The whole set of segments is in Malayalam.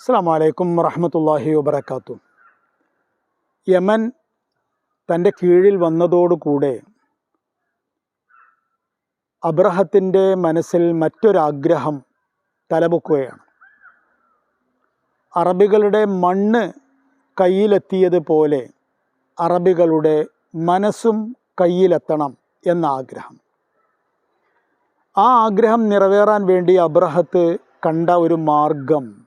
അസ്സാം വലൈക്കും വറഹമത്തല്ലാഹി വബർക്കാത്തു യമൻ തന്റെ കീഴിൽ വന്നതോടുകൂടെ അബ്രഹത്തിന്റെ മനസ്സിൽ മറ്റൊരാഗ്രഹം തലപൊക്കുകയാണ്. അറബികളുടെ മണ്ണ് കയ്യിലെത്തിയതുപോലെ അറബികളുടെ മനസ്സും കയ്യിലെത്തണം എന്ന ആഗ്രഹം. ആ ആഗ്രഹം നിറവേറാൻ വേണ്ടി അബ്രഹത്ത് കണ്ട ഒരു മാർഗം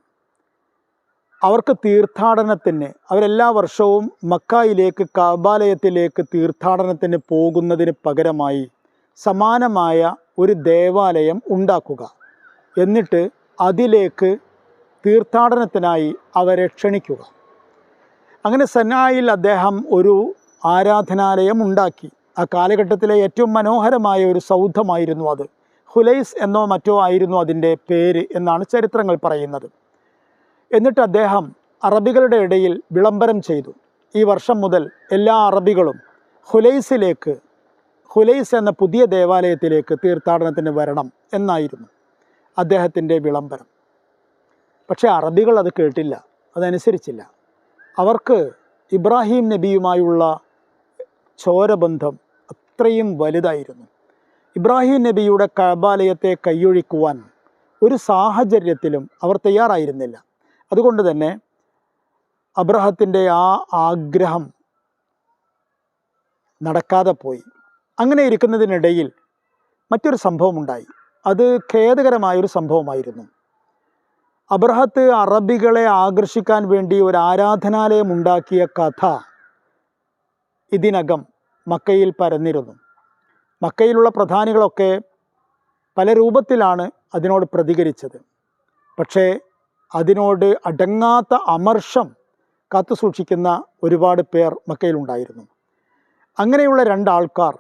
അവർക്ക് തീർത്ഥാടനത്തിന് അവരെല്ലാ വർഷവും മക്കായിലേക്ക് കാബാലയത്തിലേക്ക് തീർത്ഥാടനത്തിന് പോകുന്നതിന് പകരമായി സമാനമായ ഒരു ദേവാലയം ഉണ്ടാക്കുക. എന്നിട്ട് അതിലേക്ക് തീർത്ഥാടനത്തിനായി അവരെ ക്ഷണിക്കുക. അങ്ങനെ സന്നായിൽ അദ്ദേഹം ഒരു ആരാധനാലയം ഉണ്ടാക്കി. ആ കാലഘട്ടത്തിലെ ഏറ്റവും മനോഹരമായ ഒരു സൗധമായിരുന്നു അത്. ഹുലൈസ് എന്നോ മറ്റോ ആയിരുന്നു അതിന്റെ പേര് എന്നാണ് ചരിത്രങ്ങൾ പറയുന്നത്. എന്നിട്ട് അദ്ദേഹം അറബികളുടെ ഇടയിൽ വിളംബരം ചെയ്തു. ഈ വർഷം മുതൽ എല്ലാ അറബികളും ഹുലൈസിലേക്ക് ഹുലൈസ് എന്ന പുതിയ ദേവാലയത്തിലേക്ക് തീർത്ഥാടനത്തിന് വരണം എന്നായിരുന്നു അദ്ദേഹത്തിന്റെ വിളംബരം. പക്ഷേ അറബികൾ അത് കേട്ടില്ല അതനുസരിച്ചില്ല. അവർക്ക് ഇബ്രാഹിം നബിയുമായുള്ള ചോരബന്ധം അത്രയും വലുതായിരുന്നു. ഇബ്രാഹിം നബിയുടെ കബാലയത്തെ കൈയൊഴിക്കുവാൻ ഒരു സാഹചര്യത്തിലും അവർ തയ്യാറായിരുന്നില്ല. അതുകൊണ്ട് തന്നെ അബ്രഹത്തിന്റെ ആ ആഗ്രഹം നടക്കാതെ പോയി. അങ്ങനെ ഇരിക്കുന്നതിനിടയിൽ മറ്റൊരു സംഭവം ഉണ്ടായി അത് ഖേദകരമായൊരു സംഭവമായിരുന്നു. അബ്രഹത്ത് അറബികളെ ആകർഷിക്കാൻ വേണ്ടി ഒരു ആരാധനാലയം ഉണ്ടാക്കിയ കഥ ഇതിനകം മക്കയിൽ പരന്നിരുന്നു. മക്കയിലുള്ള പ്രധാനികളൊക്കെ പല രൂപത്തിലാണ് അതിനോട് പ്രതികരിച്ചത്. പക്ഷേ അതിനോട് അടങ്ങാത്ത അമർഷം കാത്തു സൂക്ഷിക്കുന്ന ഒരുപാട് പേർ മക്കയിലുണ്ടായിരുന്നു. അങ്ങനെയുള്ള രണ്ടാൾക്കാർ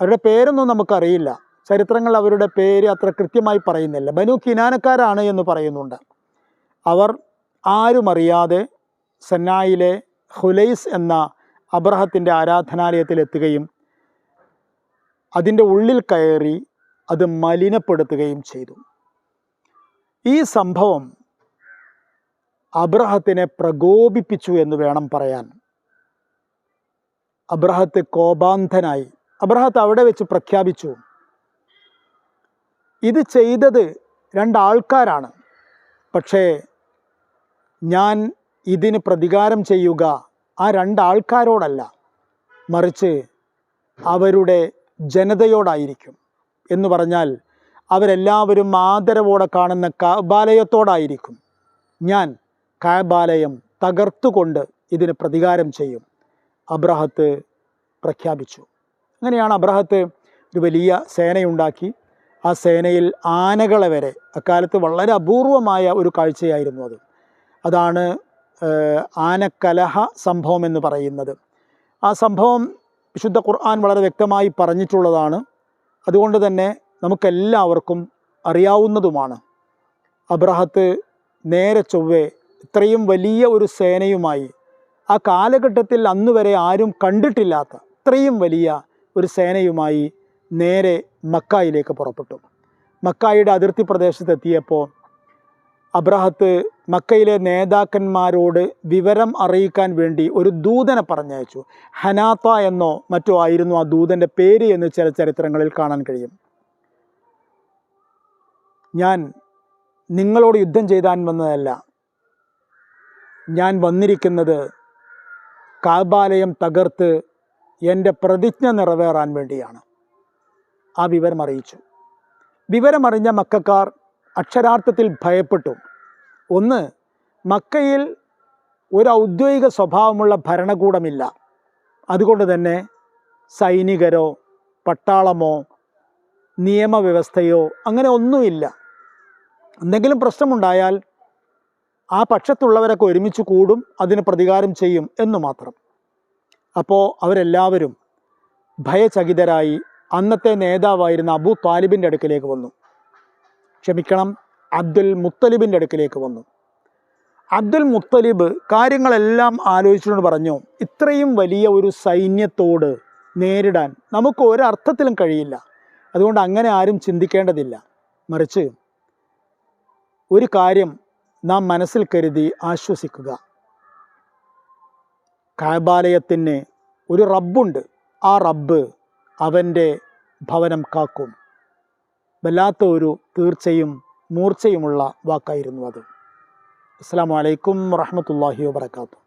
അവരുടെ പേരൊന്നും നമുക്കറിയില്ല. ചരിത്രങ്ങൾ അവരുടെ പേര് അത്ര കൃത്യമായി പറയുന്നില്ല. ബനു കിനാനക്കാരാണ് എന്ന് പറയുന്നുണ്ട്. അവർ ആരും അറിയാതെ സന്നായിലെ ഹുലൈസ് എന്ന അബ്രഹത്തിന്റെ ആരാധനാലയത്തിലെത്തുകയും അതിന്റെ ഉള്ളിൽ കയറി അത് മലിനപ്പെടുത്തുകയും ചെയ്തു. ഈ സംഭവം അബ്രഹത്തിനെ പ്രകോപിപ്പിച്ചു എന്ന് വേണം പറയാൻ. അബ്രഹത്ത് കോപാന്ധനായി. അബ്രഹത്ത് അവിടെ വെച്ച് പ്രഖ്യാപിച്ചു. ഇത് ചെയ്തത് രണ്ടാൾക്കാരാണ്. പക്ഷേ ഞാൻ ഇതിന് പ്രതികാരം ചെയ്യുക ആ രണ്ടാൾക്കാരോടല്ല. മറിച്ച് അവരുടെ ജനതയോടായിരിക്കും. എന്ന് പറഞ്ഞാൽ അവരെല്ലാവരും ആദരവോടെ കാണുന്ന കബാലയത്തോടായിരിക്കും. ഞാൻ കാബാലയം തകർത്തുകൊണ്ട് ഇതിന് പ്രതികാരം ചെയ്യും. അബ്രഹത്ത് പ്രഖ്യാപിച്ചു. അങ്ങനെയാണ് അബ്രഹത്ത് ഒരു വലിയ സേനയുണ്ടാക്കി. ആ സേനയിൽ ആനകളെ വരെ അക്കാലത്ത് വളരെ അപൂർവമായ ഒരു കാഴ്ചയായിരുന്നു അത്. അതാണ് ആനക്കലഹ സംഭവം എന്ന് പറയുന്നത്. ആ സംഭവം വിശുദ്ധ ഖുർആൻ വളരെ വ്യക്തമായി പറഞ്ഞിട്ടുള്ളതാണ്. അതുകൊണ്ട് തന്നെ നമുക്കെല്ലാവർക്കും അറിയാവുന്നതുമാണ്. അബ്രഹത്ത് നേരെ ചൊവ്വെ ഇത്രയും വലിയ ഒരു സേനയുമായി ആ കാലഘട്ടത്തിൽ അന്ന് വരെ ആരും കണ്ടിട്ടില്ലാത്ത ഇത്രയും വലിയ ഒരു സേനയുമായി നേരെ മക്കായിലേക്ക് പുറപ്പെട്ടു. മക്കായുടെ അതിർത്തി പ്രദേശത്തെത്തിയപ്പോൾ അബ്രഹത്ത് മക്കയിലെ നേതാക്കന്മാരോട് വിവരം അറിയിക്കാൻ വേണ്ടി ഒരു ദൂതനെ പറഞ്ഞയച്ചു. ഹനാത്ത എന്നോ മറ്റോ ആയിരുന്നു ആ ദൂതന്റെ പേര് എന്ന് ചില ചരിത്രങ്ങളിൽ കാണാൻ കഴിയും. ഞാൻ നിങ്ങളോട് യുദ്ധം ചെയ്താൻ വന്നതല്ല ഞാൻ വന്നിരിക്കുന്നത് കാബാലയം തകർത്ത് എന്റെ പ്രതിജ്ഞ നിറവേറാൻ വേണ്ടിയാണ്. ആ വിവരം അറിയിച്ചു. വിവരമറിഞ്ഞ മക്കാർ അക്ഷരാർത്ഥത്തിൽ ഭയപ്പെട്ടു. ഒന്ന് മക്കയിൽ ഒരു ഔദ്യോഗിക സ്വഭാവമുള്ള ഭരണകൂടമില്ല. അതുകൊണ്ട് തന്നെ സൈനികരോ പട്ടാളമോ നിയമവ്യവസ്ഥയോ അങ്ങനെ ഒന്നുമില്ല. എന്തെങ്കിലും പ്രശ്നമുണ്ടായാൽ ആ പക്ഷത്തുള്ളവരൊക്കെ ഒരുമിച്ച് കൂടും അതിന് പ്രതികാരം ചെയ്യും എന്ന് മാത്രം. അപ്പോൾ അവരെല്ലാവരും ഭയചകിതരായി അന്നത്തെ നേതാവായിരുന്ന അബു താലിബിന്റെ അടുക്കിലേക്ക് വന്നു. ക്ഷമിക്കണം അബ്ദുൽ മുത്തലിബിന്റെ അടുക്കിലേക്ക് വന്നു. അബ്ദുൽ മുത്തലിബ് കാര്യങ്ങളെല്ലാം ആലോചിച്ചുകൊണ്ട് പറഞ്ഞു ഇത്രയും വലിയ ഒരു സൈന്യത്തോട് നേരിടാൻ നമുക്ക് ഒരർത്ഥത്തിലും കഴിയില്ല. അതുകൊണ്ട് അങ്ങനെ ആരും ചിന്തിക്കേണ്ടതില്ല. മറിച്ച് ഒരു കാര്യം നാം മനസ്സിൽ കരുതി ആശ്വസിക്കുക. കാബാലയത്തിന് ഒരു റബ്ബുണ്ട്. ആ റബ്ബ് അവന്റെ ഭവനം കാക്കും. വല്ലാത്ത ഒരു തീർച്ചയും മൂർച്ചയുമുള്ള വാക്കായിരുന്നു അത്. അസ്സാം വലൈക്കും വറഹമത്തല്ലാഹി വാബർക്കാത്തു